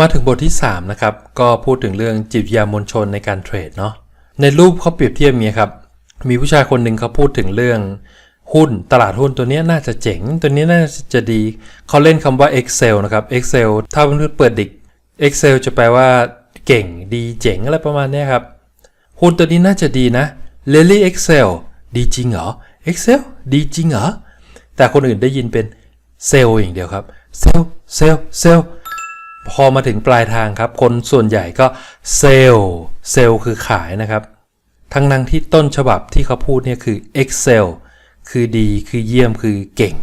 มาถึงบทที่ 3 นะครับ ก็พูดถึงเรื่องจิตยามวลชนในการเทรดเนาะในรูปเขาเปรียบเทียบอย่างนี้ยครับ มีผู้ชายคนหนึ่งเขาพูดถึงเรื่องหุ้นตลาดหุ้นตัวนี้น่าจะเจ๋ง ตัวนี้น่าจะดี เขาเล่นคำว่า Excel นะครับ Excel ถ้าเพื่อนเปิดดิก Excel จะแปลว่า เก่งดีเจ๋งอะไรประมาณนี้ครับ หุ้นตัวนี้น่าจะดีนะ l e l y Excel ดีจริงเหรอ Excel ดีจริงเหรอ แต่คนอื่นได้ยินเป็นเซลอย่างเดียวครับเซลเซลเซล พอมาถึงปลายทางครับ คนส่วนใหญ่ก็เซลล์เซลล์คือขายนะครับ ทั้งนั้นที่ต้นฉบับที่เขาพูดเนี่ยคือ Excel คือดีคือเยี่ยมคือเก่ง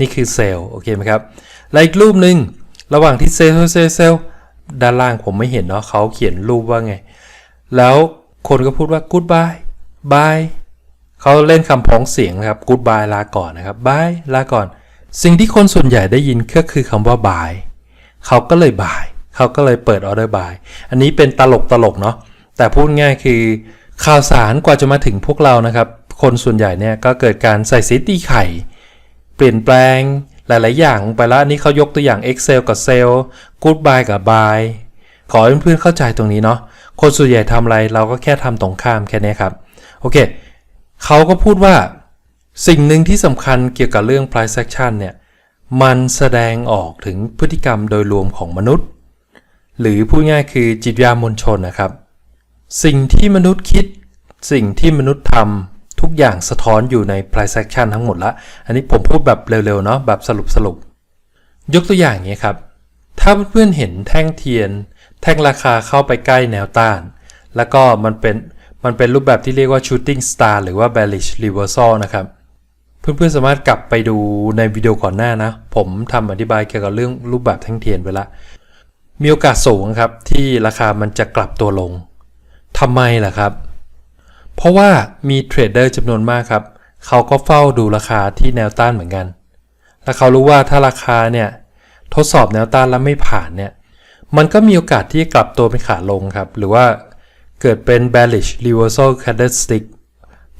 นี่คือเซลล์โอเคไหมครับ และอีกรูปหนึ่งระหว่างที่เซลล์เซลล์เซลล์ด้านล่างผมไม่เห็นเนาะเขาเขียนรูปว่าไง แล้วคนก็พูดว่า goodbye bye เขาเล่นคำพ้องเสียงนะครับ goodbye ลาก่อนนะครับ bye ลาก่อน สิ่งที่คนส่วนใหญ่ได้ยินก็คือคำว่า bye เขาก็เลยบาย เขาก็เลยเปิดออเดอร์บาย อันนี้เป็นตลกตลกเนาะ แต่พูดง่ายคือข่าวสารกว่าจะมาถึงพวกเรานะครับ คนส่วนใหญ่เนี่ยก็เกิดการใส่ซิตีไข่ เปลี่ยนแปลงหลาย ๆ อย่างไปแล้วอันนี้เขายกตัวอย่าง Excel กับ s a l e Goodbye กับ Buy ขอเพื่อนๆเข้าใจตรงนี้เนาะ คนส่วนใหญ่ทำอะไรเราก็แค่ทำตรงข้ามแค่นี้ครับ โอเค เขาก็พูดว่าสิ่งหนึ่งที่สำคัญเกี่ยวกับเรื่อง price action เนี่ย มันแสดงออกถึงพฤติกรรมโดยรวมของมนุษย์ หรือพูดง่ายคือจิตวิทยามวลชนนะครับ สิ่งที่มนุษย์คิด สิ่งที่มนุษย์ทำทุกอย่างสะท้อนอยู่ใน price action ทั้งหมดละ อันนี้ผมพูดแบบเร็วๆเนาะแบบสรุปสรุปๆยกตัวอย่างอย่างนี้ครับ ถ้าเพื่อนๆเห็นแท่งเทียน แท่งราคาเข้าไปใกล้แนวต้าน แล้วก็มันเป็นมันเป็นรูปแบบที่เรียกว่า shooting star หรือว่า bearish reversal นะครับ เพื่อนๆสามารถกลับไปดูในวิดีโอก่อนหน้านะ ผมทำอธิบายเกี่ยวกับเรื่องรูปแบบแท่งเทียนไปละ มีโอกาสสูงครับที่ราคามันจะกลับตัวลงทำไมล่ะครับ เพราะว่ามีเทรดเดอร์จำนวนมากครับ เขาก็เฝ้าดูราคาที่แนวต้านเหมือนกัน และเขารู้ว่าถ้าราคาเนี่ยทดสอบแนวต้านแล้วไม่ผ่านเนี่ย มันก็มีโอกาสที่จะกลับตัวเป็นขาลงครับ หรือว่าเกิดเป็น bearish reversal candlestick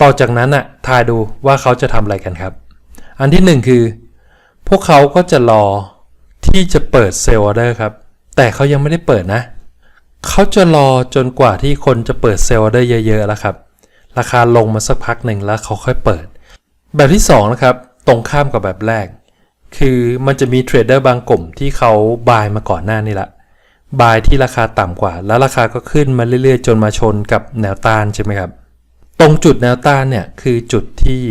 ต่อจากนั้นอะทายดูว่าเขาจะทำอะไรกันครับ อันที่หนึ่งคือ พวกเขาก็จะรอที่จะเปิดเซลล์ออเดอร์ครับ แต่เขายังไม่ได้เปิดนะ เขาจะรอจนกว่าที่คนจะเปิดเซลล์ออเดอร์เยอะๆแล้วครับ ราคาลงมาสักพักหนึ่งแล้วเขาค่อยเปิด แบบที่2นะครับตรงข้ามกับแบบแรก คือมันจะมีเทรดเดอร์บางกลุ่มที่เขาบายมาก่อนหน้านี่ละบายที่ราคาต่ำกว่า แล้วราคาก็ขึ้นมาเรื่อยๆ จนมาชนกับแนวต้านใช่ไหมครับ ตรงจุดแนวต้านเนี่ยคือจุดที่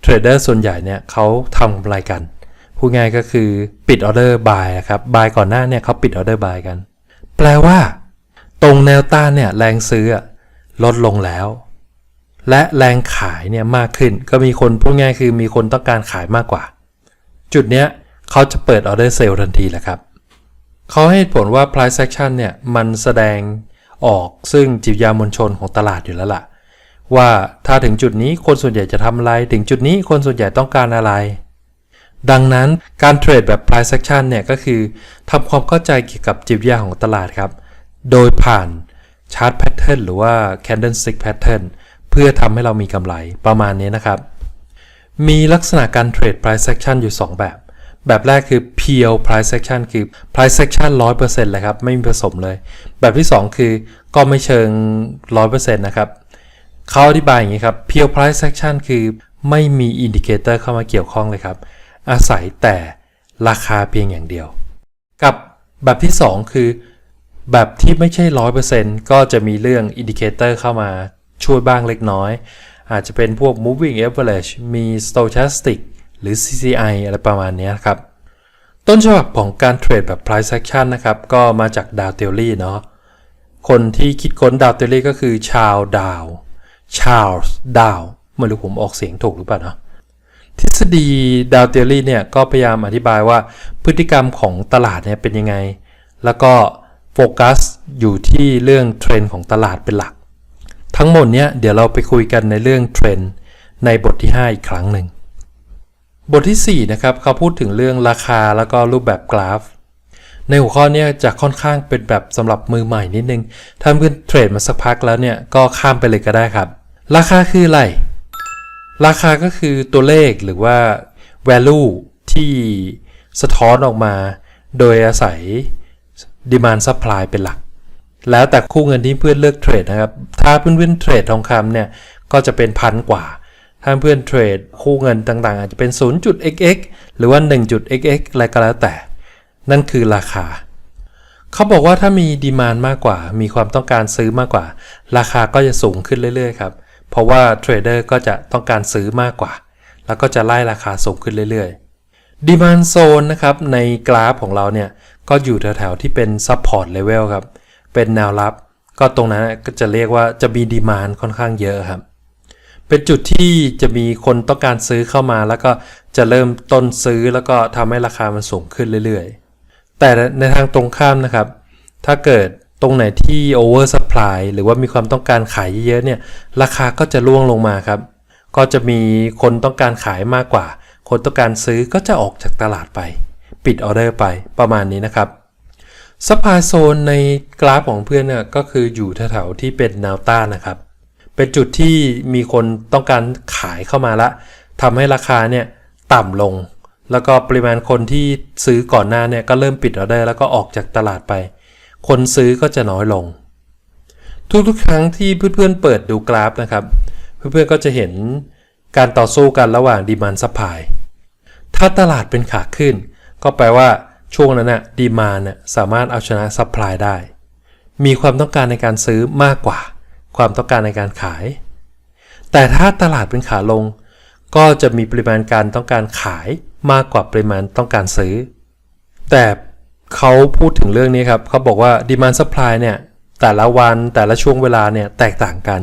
เทรดเดอร์ส่วนใหญ่เนี่ยเขาทำกำไรกัน พูดง่ายก็คือปิดออเดอร์บายครับบายก่อนหน้าเนี่ยเขาปิดออเดอร์บายกัน แปลว่า ตรงแนวต้านเนี่ยแรงซื้อลดลงแล้ว และแรงขายเนี่ยมากขึ้น ก็มีคนพูดง่ายคือมีคนต้องการขายมากกว่า จุดเนี้ยเขาจะเปิดออเดอร์เซลล์ทันทีแหละครับเขาให้ผลว่า price action เนี่ยมันแสดงออกซึ่งจิตยามวลชนของตลาดอยู่แล้วล่ะ ว่าถ้าถึงจุดนี้คนส่วนใหญ่จะทำอะไร ถึงจุดนี้คนส่วนใหญ่ต้องการอะไร ดังนั้นการเทรดแบบ price action เนี่ยก็คือทำความเข้าใจเกี่ยวกับจิตวิทยาของตลาดครับ โดยผ่านชาร์ตแพทเทิร์นหรือว่า candlestick pattern เพื่อทำให้เรามีกำไรประมาณนี้นะครับ มีลักษณะการเทรด price action อยู่ 2 แบบ แบบแรกคือ pure price action คือ price action 100%เลยครับ ไม่มีผสมเลย แบบที่ 2 คือก็ไม่เชิง 100%นะครับ เขาอธิบายอย่างนี้ครับ pure price action คือไม่มีอินดิเคเตอร์เข้ามาเกี่ยวข้องเลยครับ อาศัยแต่ราคาเพียงอย่างเดียว กับแบบที่ 2 คือ แบบที่ไม่ใช่ 100%ก็จะมีเรื่องอินดิเคเตอร์เข้ามาช่วยบ้างเล็กน้อย อาจจะเป็นพวก moving average มี stochastic หรือ CCI อะไรประมาณนี้ครับ ต้นฉบับของการเทรดแบบ price action นะครับ ก็มาจากดาวเทลลี่เนาะคนที่คิดค้นดาวเทลลี่ก็คือชาวดาว ชาร์ลส์ดาวไม่รู้ผมออกเสียงถูกหรือเปล่าเนาะทฤษฎีดาวเทลลี่เนี่ยก็พยายามอธิบายว่าพฤติกรรมของตลาดเนี่ยเป็นยังไง แล้วก็โฟกัสอยู่ที่เรื่องเทรนด์ของตลาดเป็นหลัก ทั้งหมดเนี้ยเดี๋ยวเราไปคุยกันในเรื่องเทรนด์ในบทที่ 5 อีกครั้งหนึ่ง บทที่ 4 นะครับ เขาพูดถึงเรื่องราคาแล้วก็รูปแบบกราฟ ในหัวข้อนี้จะค่อนข้างเป็นแบบสำหรับมือใหม่นิดนึง ถ้าเพื่อนเทรดมาสักพักแล้วเนี่ยก็ข้ามไปเลยก็ได้ครับ ราคาคืออะไร ราคาก็คือตัวเลขหรือว่า value ที่สะท้อนออกมา โดยอาศัย demand supply เป็นหลัก แล้วแต่คู่เงินที่เพื่อนเลือกเทรดนะครับ ถ้าเพื่อนๆเทรดทองคำเนี่ย ก็จะเป็นพันกว่า ถ้าเพื่อนเทรดคู่เงินต่างๆ อาจจะเป็น 0.xx หรือว่า 1.xx อะไรก็แล้วแต่ นั่นคือราคาเขาบอกว่าถ้ามีดีมานมากกว่า มีความต้องการซื้อมากกว่า ราคาก็จะสูงขึ้นเรื่อยๆครับ เพราะว่าเทรดเดอร์ก็จะต้องการซื้อมากกว่า แล้วก็จะไล่ราคาสูงขึ้นเรื่อยๆดีมานโซนนะครับในกราฟของเราเนี่ย ก็อยู่แถวๆที่เป็น support level ครับ เป็นแนวรับ ก็ตรงนั้นก็จะเรียกว่าจะมีดีมานค่อนข้างเยอะครับ เป็นจุดที่จะมีคนต้องการซื้อเข้ามาแล้วก็จะเริ่มต้นซื้อแล้วก็ทำให้ราคามันสูงขึ้นเรื่อยๆ แต่ในทางตรงข้ามนะครับ ถ้าเกิด ตรงไหนที่ over supply หรือว่ามีความต้องการขายเยอะๆเนี่ยราคาก็จะร่วงลงมาครับ ก็จะมีคนต้องการขายมากกว่า คนต้องการซื้อก็จะออกจากตลาดไป ปิดออเดอร์ไปประมาณนี้นะครับซัพพลายโซนในกราฟของเพื่อนเนี่ยก็คืออยู่แถวๆที่เป็นแนวต้านนะครับ เป็นจุดที่มีคนต้องการขายเข้ามาละทำให้ราคาเนี่ยต่ำลง แล้วก็ปริมาณคนที่ซื้อก่อนหน้าเนี่ยก็เริ่มปิดออเดอร์แล้วก็ออกจากตลาดไป คนซื้อก็จะน้อยลง ทุกๆ ครั้งที่เพื่อนๆเปิดดูกราฟนะครับ เพื่อนๆก็จะเห็นการต่อสู้กันระหว่างดีมานซัพพลายถ้าตลาดเป็นขาขึ้น ก็แปลว่าช่วงนั้นน่ะดีมานน่ะสามารถเอาชนะซัพพลายได้ มีความต้องการในการซื้อมากกว่า ความต้องการในการขาย แต่ถ้าตลาดเป็นขาลง ก็จะมีปริมาณการต้องการขายมากกว่าปริมาณต้องการซื้อ แต่ เขาพูดถึงเรื่องนี้ครับเขาบอกว่า demand supply เนี่ยแต่ละวันแต่ละช่วงเวลาเนี่ยแตกต่างกัน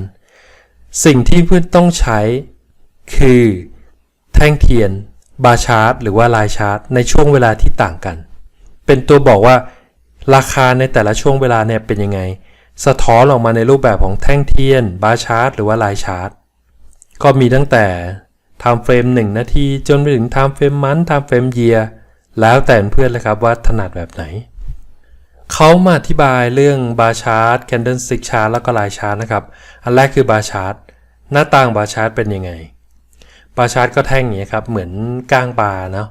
สิ่งที่เพื่อนต้องใช้คือแท่งเทียนบาร์ชาร์ตหรือว่าลายชาร์ตในช่วงเวลาที่ต่างกัน เป็นตัวบอกว่าราคาในแต่ละช่วงเวลาเนี่ยเป็นยังไง สะท้อนออกมาในรูปแบบของแท่งเทียนบาร์ชาร์ตหรือว่าลายชาร์ตก็มีตั้งแต่ไทม์เฟรม1นาที จนไปถึงไทม์เฟร แล้วแต่เพื่อนเลยครับว่าถนัดแบบไหน เขามาอธิบายเรื่องบาร์ชาร์ตแคนเดลสติกชาร์ตแล้วก็ลายชาร์ตนะครับ อันแรกคือบาร์ชาร์ตหน้าต่างบาร์ชาร์ตเป็นยังไง บาร์ชาร์ตก็แท่งอย่างนี้ครับ เหมือนก้างปลาเนาะ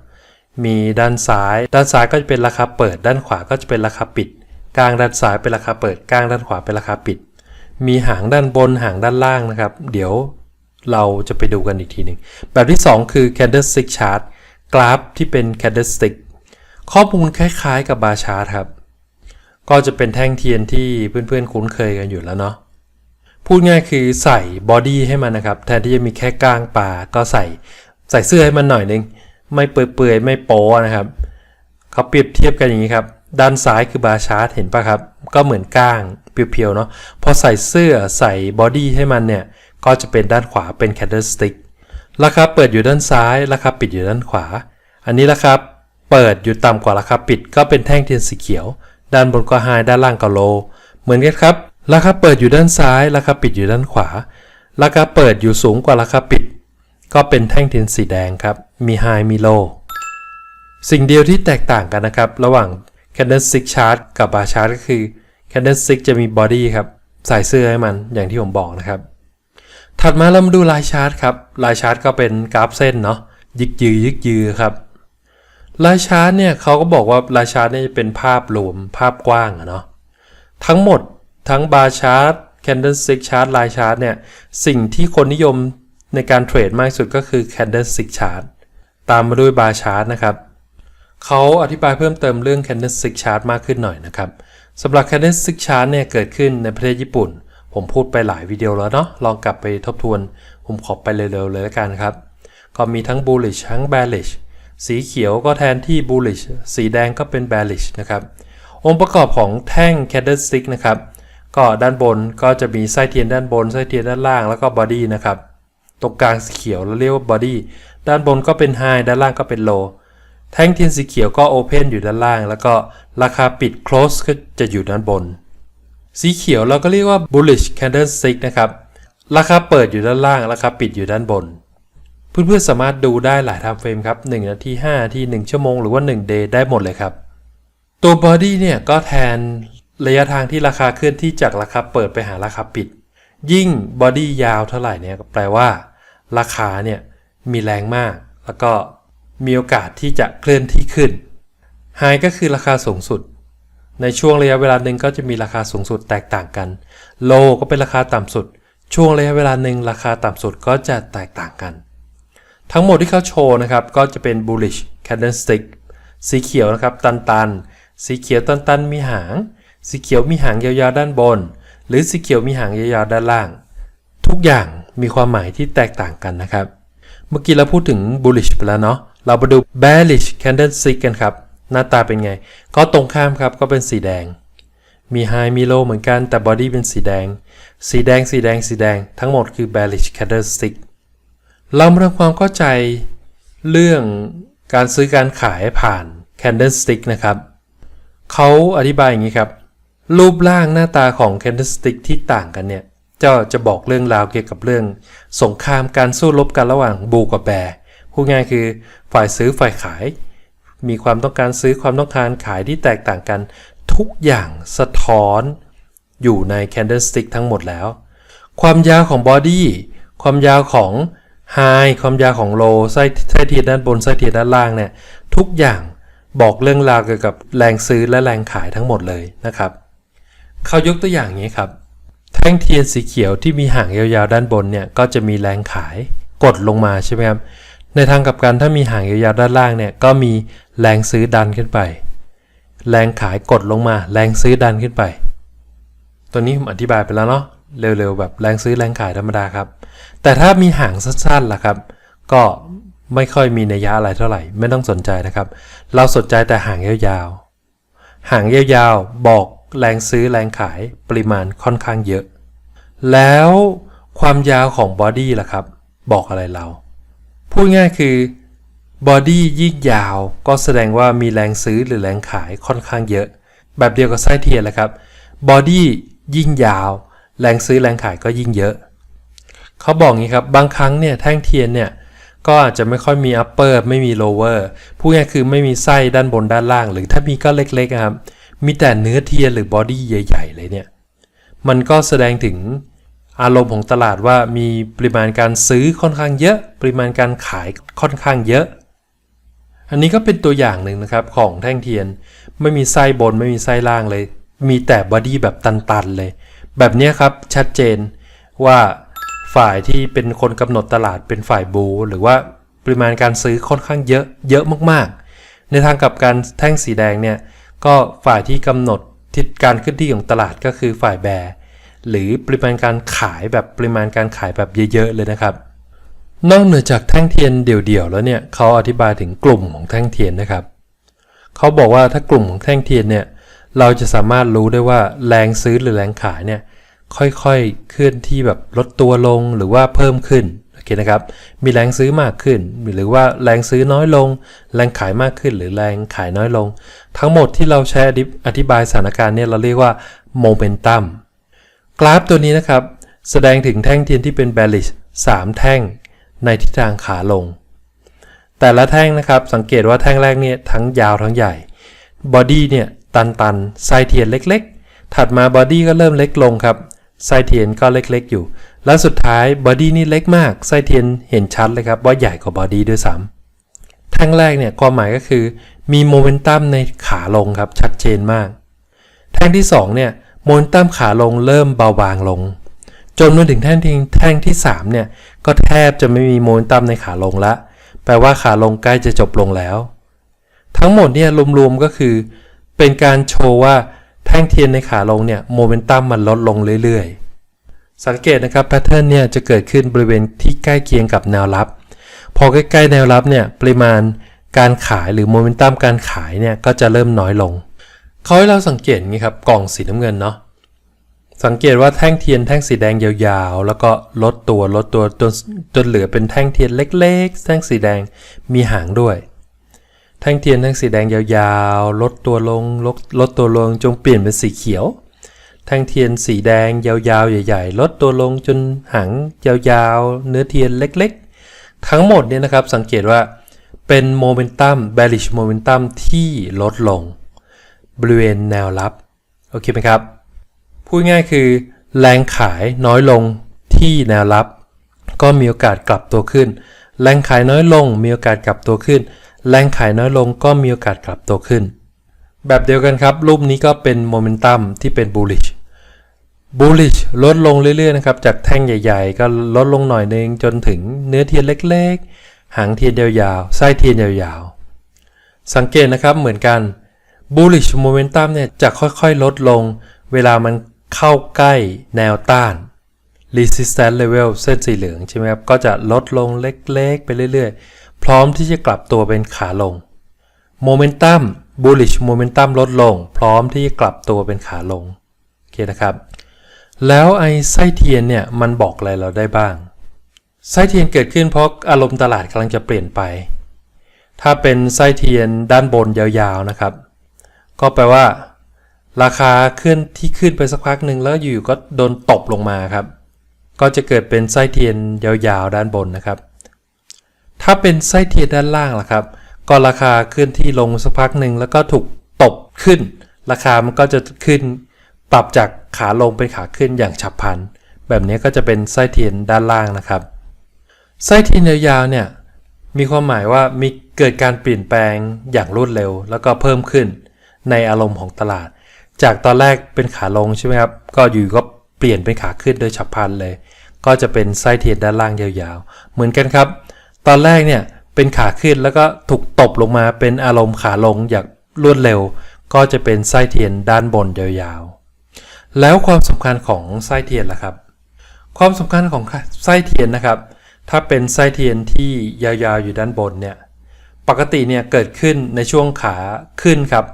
มีด้านซ้าย ด้านซ้ายก็จะเป็นราคาเปิด ด้านขวาก็จะเป็นราคาปิด กลางด้านซ้ายเป็นราคาเปิด กลางด้านขวาเป็นราคาปิด มีหางด้านบนหางด้านล่างนะครับ เดี๋ยวเราจะไปดูกันอีกทีหนึ่ง แบบที่ 2 คือ candlestick chart กราฟที่เป็น candlestick ข้อมูลคล้ายๆกับบาร์ชาร์ตครับ ก็จะเป็นแท่งเทียนที่เพื่อนๆคุ้นเคยกันอยู่แล้วเนาะพูดง่ายคือใส่บอดี้ให้มันนะครับ แทนที่จะมีแค่ก้างปลาก็ใส่ใส่เสื้อให้มันหน่อยนึง ไม่เปื่อยๆ ไม่โป๊นะครับ เขาเปรียบเทียบกันอย่างนี้ครับ ด้านซ้ายคือบาร์ชาร์ตเห็นปะครับ ก็เหมือนก้างเพียวๆเนาะพอใส่เสื้อใส่บอดี้ให้มันเนี่ย ก็จะเป็นด้านขวาเป็น candlestick ราคาเปิดอยู่ด้านซ้าย ราคาปิดอยู่ด้านขวา อันนี้ราคาเปิดอยู่ต่ำกว่าราคาปิด ก็เป็นแท่งเทียนสีเขียว ด้านบนก็ไฮด้านล่างก็โล เหมือนกันครับ ราคาเปิดอยู่ด้านซ้าย ราคาปิดอยู่ด้านขวา ราคาเปิดอยู่สูงกว่าราคาปิด ก็เป็นแท่งเทียนสีแดงครับ มีไฮมีโล สิ่งเดียวที่แตกต่างกันนะครับ ระหว่าง candlestick chart กับ bar chart ก็คือ candlestick จะมี body ครับ ใส่เสื้อให้มันอย่างที่ผมบอกนะครับ ถัดมาเรามาดูลายชาร์ตครับลายชาร์ตก็เป็นกราฟเส้นเนาะยึกยือยึกยือครับลายชาร์ตเนี่ยเขาก็บอกว่าลายชาร์ตเนี่ยเป็นภาพรวมภาพกว้างอะเนาะทั้งหมดทั้งบาร์ชาร์ต candlestick chart ลายชาร์ตเนี่ยสิ่งที่คนนิยมในการเทรดมากสุดก็คือ candlestick chart ตามมาด้วยบาร์ชาร์ตนะครับเขาอธิบายเพิ่มเติมเรื่อง candlestick chart มากขึ้นหน่อยนะครับสำหรับ candlestick chart เนี่ยเกิดขึ้นในประเทศญี่ปุ่น ผมพูดไปหลายวิดีโอแล้วเนาะลองกลับไปทบทวน ผมขอไปเร็วๆเลยแล้วกันครับ ก็มีทั้ง bullish ทั้ง bearish สีเขียวก็แทนที่ bullish สีแดงก็เป็น bearish นะครับ องค์ประกอบของแท่ง candlestick นะครับ ก็ด้านบนก็จะมีไส้เทียนด้านบนไส้เทียนด้านล่างแล้วก็ body นะครับ ตรงกลางสีเขียวเราเรียกว่า body ด้านบนก็เป็น high ด้านล่างก็เป็น low แท่งเทียนสีเขียวก็ open อยู่ด้านล่าง แล้วก็ราคาปิด close ก็จะอยู่ด้านบน สีเขียวเราก็เรียกว่า bullish candlestick นะครับ ราคาเปิดอยู่ด้านล่าง ราคาปิดอยู่ด้านบน เพื่อนๆสามารถดูได้หลายไทม์เฟรมครับ1นาที5นาที1ชั่วโมงหรือว่า1 day ได้หมดเลยครับ ตัว body เนี่ยก็แทนระยะทางที่ราคาเคลื่อนที่จากราคาเปิดไปหาราคาปิด ยิ่ง body ยาวเท่าไหร่เนี่ยก็แปลว่า ราคาเนี่ยมีแรงมาก แล้วก็มีโอกาสที่จะเคลื่อนที่ขึ้น High ก็คือราคาสูงสุด ในช่วงระยะเวลาหนึ่งก็จะมีราคาสูงสุดแตกต่างกัน โลก็เป็นราคาต่ำสุด ช่วงระยะเวลาหนึ่งราคาต่ำสุดก็จะแตกต่างกัน ทั้งหมดที่เขาโชว์นะครับ ก็จะเป็น bullish candlestick สีเขียวนะครับตันตันๆสีเขียวตันตันๆมีหาง สีเขียวมีหางยาวๆด้านบน หรือสีเขียวมีหางยาวๆด้านล่าง ทุกอย่างมีความหมายที่แตกต่างกันนะครับ เมื่อกี้เราพูดถึง bullish ไปแล้วเนาะเรามาดู bearish candlestick กันครับ หน้าตาเป็นไง ก็ตรงข้ามครับก็เป็นสีแดง มี high มี low เหมือนกันแต่ body เป็นสีแดง สีแดงสีแดงสีแดงทั้งหมดคือ bearish candlestick เรามาทำความเข้าใจเรื่องการซื้อการขายผ่าน candlestick นะครับ เขาอธิบายอย่างนี้ครับ รูปร่างหน้าตาของ candlestick ที่ต่างกันเนี่ยจะจะบอกเรื่องราวเกี่ยวกับเรื่อง สงครามการสู้รบกันระหว่างบูกับแบร์พูดง่ายคือฝ่ายซื้อฝ่ายขาย มีความต้องการซื้อความต้องการขายที่แตกต่างกัน ทุกอย่างสะท้อน อยู่ใน candlestick ทั้งหมดแล้ว ความยาวของบอดี้ความยาวของ High ความยาวของ Low ไส้ไส้เทียนด้านบนไส้เทียนด้านล่างเนี่ยทุกอย่างบอกเรื่องราวเกี่ยวกับแรงซื้อและแรงขายทั้งหมดเลยนะครับเขายกตัวอย่างนี้ครับแท่งเทียนสีเขียวที่มีหางยาวๆด้านบนเนี่ยก็จะมีแรงขายกดลงมาใช่ไหมครับในทางกลับกันถ้ามีหางยาวๆด้านล่างเนี่ยก็มี แรงซื้อดันขึ้นไป แรงขายกดลงมา แรงซื้อดันขึ้นไป ตัวนี้ผมอธิบายไปแล้วเนาะเร็วๆแบบแรงซื้อแรงขายธรรมดาครับ แต่ถ้ามีหางสั้นๆล่ะครับ ก็ไม่ค่อยมีนัยยะอะไรเท่าไหร่ ไม่ต้องสนใจนะครับ เราสนใจแต่หางยาวๆหางยาวๆบอกแรงซื้อแรงขายปริมาณค่อนข้างเยอะ แล้วความยาวของบอดี้ล่ะครับ บอกอะไรเรา พูดง่ายคือ บอดี้ยิ่งยาวก็แสดงว่ามีแรงซื้อหรือแรงขายค่อนข้างเยอะ แบบเดียวกับไส้เทียนแหละครับบอดี้ยิ่งยาว แรงซื้อแรงขายก็ยิ่งเยอะ เขาบอกงี้ครับบางครั้งเนี่ยแท่งเทียนเนี่ยก็อาจจะไม่ค่อยมี upper ไม่มี lower พูดง่ายคือไม่มีไส้ด้านบนด้านล่าง หรือถ้ามีก็เล็กๆครับ มีแต่เนื้อเทียนหรือบอดี้ใหญ่ๆเลยเนี่ย มันก็แสดงถึงอารมณ์ของตลาดว่ามีปริมาณการซื้อค่อนข้างเยอะ ปริมาณการขายค่อนข้างเยอะ อันนี้ก็เป็นตัวอย่างหนึ่งนะครับของแท่งเทียน ไม่มีไส้บนไม่มีไส้ล่างเลย มีแต่บอดี้แบบตันๆเลย แบบนี้ครับชัดเจนว่าฝ่ายที่เป็นคนกำหนดตลาดเป็นฝ่ายบู หรือว่าปริมาณการซื้อค่อนข้างเยอะเยอะมากๆ ในทางกับการแท่งสีแดงเนี่ยก็ฝ่ายที่กำหนดทิศการขึ้นที่ของตลาดก็คือฝ่ายแบร์หรือปริมาณการขายแบบปริมาณการขายแบบเยอะๆเลยนะครับ นอกเหนือจากแท่งเทียนเดี่ยวๆแล้วเนี่ยเขาอธิบายถึงกลุ่มของแท่งเทียนนะครับเขาบอกว่าถ้ากลุ่มของแท่งเทียนเนี่ยเราจะสามารถรู้ได้ว่าแรงซื้อหรือแรงขายเนี่ยค่อยๆเคลื่อนที่แบบลดตัวลงหรือว่าเพิ่มขึ้นโอเคนะครับ มีแรงซื้อมากขึ้น หรือว่าแรงซื้อน้อยลง แรงขายมากขึ้น หรือแรงขายน้อยลง ทั้งหมดที่เราใช้อธิบายสถานการณ์เนี่ยเราเรียกว่าโมเมนตัมกราฟตัวนี้นะครับ แสดงถึงแท่งเทียนที่เป็น bearish 3 แท่ง ในทิศทางขาลง แต่ละแท่งนะครับสังเกตว่าแท่งแรกเนี่ยทั้งยาวทั้งใหญ่บอดี้เนี่ยตันตันๆไส้เทียนเล็กๆ ถัดมาบอดี้ก็เริ่มเล็กลงครับไส้เทียนก็เล็กๆอยู่ แล้วสุดท้ายบอดี้นี่เล็กมากไส้เทียนเห็นชัดเลยครับว่าใหญ่กว่าบอดี้ด้วยซ้ำแท่งแรกเนี่ยความหมายก็คือ มีโมเมนตัมในขาลงครับชัดเจนมาก แท่งที่2เนี่ยโมเมนตัมขาลงเริ่มเบาบางลง จนมาถึงแท่งที่แท่งที่3เนี่ยก็แทบจะไม่มีโมเมนตัมในขาลงละ แปลว่าขาลงใกล้จะจบลงแล้ว ทั้งหมดเนี่ยรวมๆก็คือ เป็นการโชว์ว่าแท่งเทียนในขาลงเนี่ยโมเมนตัมมันลดลงเรื่อยๆ สังเกตนะครับแพทเทิร์นเนี่ยจะเกิดขึ้นบริเวณที่ใกล้เคียงกับแนวรับ พอใกล้ๆแนวรับเนี่ยปริมาณการขายหรือโมเมนตัมการขายเนี่ยก็จะเริ่มน้อยลงเขาให้เราสังเกตงี้ครับกล่องสีน้ำเงินเนาะ สังเกตว่าแท่งเทียนแท่งสีแดงยาวๆ แล้วก็ลดตัวลดตัวจนจนเหลือเป็นแท่งเทียนเล็ก ๆ แท่งสีแดงมีหางด้วย แท่งเทียนแท่งสีแดงยาวๆ ลดตัวลงลดลดตัวลงจงเปลี่ยนเป็นสีเขียว แท่งเทียนสีแดงยาวๆ ใหญ่ ๆ ลดตัวลงจนหางยาวๆ เนื้อเทียนเล็กๆ ทั้งหมดเนี่ยนะครับสังเกตว่าเป็นโมเมนตัม bearish โมเมนตัมที่ลดลง บริเวณแนวรับ โอเคไหมครับ พูดง่ายคือ แรงขายน้อยลงที่แนวรับ ก็มีโอกาสกลับตัวขึ้น แรงขายน้อยลงมีโอกาสกลับตัวขึ้น แรงขายน้อยลงก็มีโอกาสกลับตัวขึ้น แบบเดียวกันครับ รูปนี้ก็เป็นโมเมนตัมที่เป็น bullish bullish ลดลงเรื่อยๆนะครับจากแท่งใหญ่ ๆ ก็ลดลงหน่อยนึงจนถึงเนื้อเทียนเล็กๆ หางเทียนยาวๆไส้เทียนยาวๆ สังเกตนะครับเหมือนกัน bullish momentum เนี่ยจะค่อยๆ ลดลง เวลามัน เข้าใกล้แนวต้าน resistance level เส้นสีเหลืองใช่ไหมครับ ก็จะลดลงเล็กๆ ไปเรื่อยๆ พร้อมที่จะกลับตัวเป็นขาลง momentum bullish momentum ลดลง พร้อมที่จะกลับตัวเป็นขาลง โอเคนะครับ แล้วไอ้ไส้เทียนเนี่ย มันบอกอะไรเราได้บ้าง ไส้เทียนเกิดขึ้นเพราะอารมณ์ตลาดกำลังจะเปลี่ยนไป ถ้าเป็นไส้เทียนด้านบนยาวๆนะครับ ก็แปลว่า ราคาขึ้นที่ขึ้นไปสักพักหนึ่งแล้วอยู่ก็โดนตบลงมาครับ ก็จะเกิดเป็นไส้เทียนยาวๆด้านบนนะครับ ถ้าเป็นไส้เทียนด้านล่างล่ะครับ ก็ราคาขึ้นที่ลงสักพักหนึ่งแล้วก็ถูกตบขึ้น ราคามันก็จะขึ้นปรับจากขาลงเป็นขาขึ้นอย่างฉับพลัน แบบนี้ก็จะเป็นไส้เทียนด้านล่างนะครับ ไส้เทียนยาวๆเนี่ยมีความหมายว่ามีเกิดการเปลี่ยนแปลงอย่างรวดเร็ว แล้วก็เพิ่มขึ้นในอารมณ์ของตลาด จากตอนแรกเป็นขาลงใช่ไหมครับ ก็อยู่ก็เปลี่ยนเป็นขาขึ้นโดยฉับพลันเลย ก็จะเป็นไส้เทียนด้านล่างยาวๆ เหมือนกันครับ ตอนแรกเนี่ยเป็นขาขึ้นแล้วก็ถูกตบลงมาเป็นอารมณ์ขาลงอย่างรวดเร็ว ก็จะเป็นไส้เทียนด้านบนยาวๆ แล้วความสำคัญของไส้เทียนล่ะครับ ความสำคัญของไส้เทียนนะครับ ถ้าเป็นไส้เทียนที่ยาวๆอยู่ด้านบนเนี่ย ปกติเนี่ยเกิดขึ้นในช่วงขาขึ้นครับ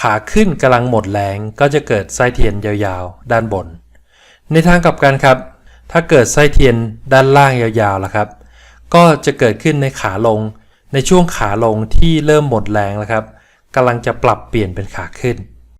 ขาขึ้นกำลังหมดแรงก็จะเกิดไส้เทียนยาวๆ ด้านบน ในทางกลับกันครับ ถ้าเกิดไส้เทียนด้านล่างยาวๆล่ะครับ ก็จะเกิดขึ้นในขาลง ในช่วงขาลงที่เริ่มหมดแรงแล้วครับกำลังจะปรับเปลี่ยนเป็นขาขึ้น